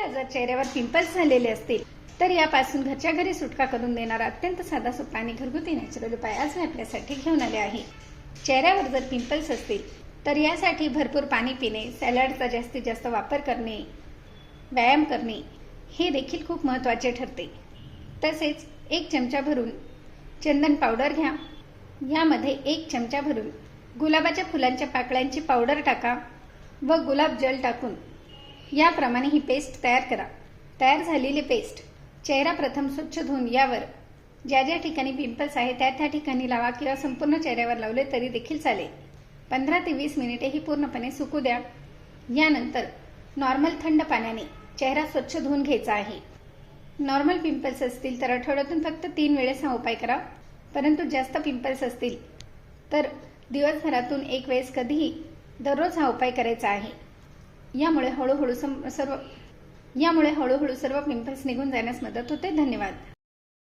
तुम्हाला जर चेहऱ्यावर पिंपल्स झालेले असतील तर यापासून घरच्या घरी सुटका करून देणारा अत्यंत साधा सोपा आणि घरगुती नॅचरल उपाय आज मी आपल्यासाठी घेऊन आले आहे. चेहऱ्यावर जर पिंपल्स असतील तर यासाठी भरपूर पाणी पिणे सॅलडचा जास्तीत जास्त वापर करणे व्यायाम करणे हे देखील खूप महत्त्वाचे ठरते. तसेच एक चमचा भरून चंदन पावडर घ्या. यामध्ये एक चमचा भरून गुलाबाच्या फुलांच्या पाकळ्यांची पावडर टाका व गुलाब जल टाकून याप्रमाणे ही पेस्ट तयार करा. तयार झालेली पेस्ट चेहरा प्रथम स्वच्छ धुवून यावर. ज्या ज्या ठिकाणी पिंपल्स आहे त्या त्या ठिकाणी लावा किंवा संपूर्ण चेहऱ्यावर लावले तरी देखील चालेल. पंधरा ते वीस मिनिटे ही पूर्णपणे सुकू द्या. यानंतर नॉर्मल थंड पाण्याने चेहरा स्वच्छ धुवून घ्यायचा आहे. नॉर्मल पिंपल्स असतील तर आठवड्यातून फक्त तीन वेळेस हा उपाय करा. परंतु जास्त पिंपल्स असतील तर दिवसभरातून एक वेळेस कधीही दररोज हा उपाय करायचा आहे. यामुळे हळूहळू सम सर्व यामुळे हळूहळू सर्व पिंपल्स निघून जाण्यास मदत होते. धन्यवाद.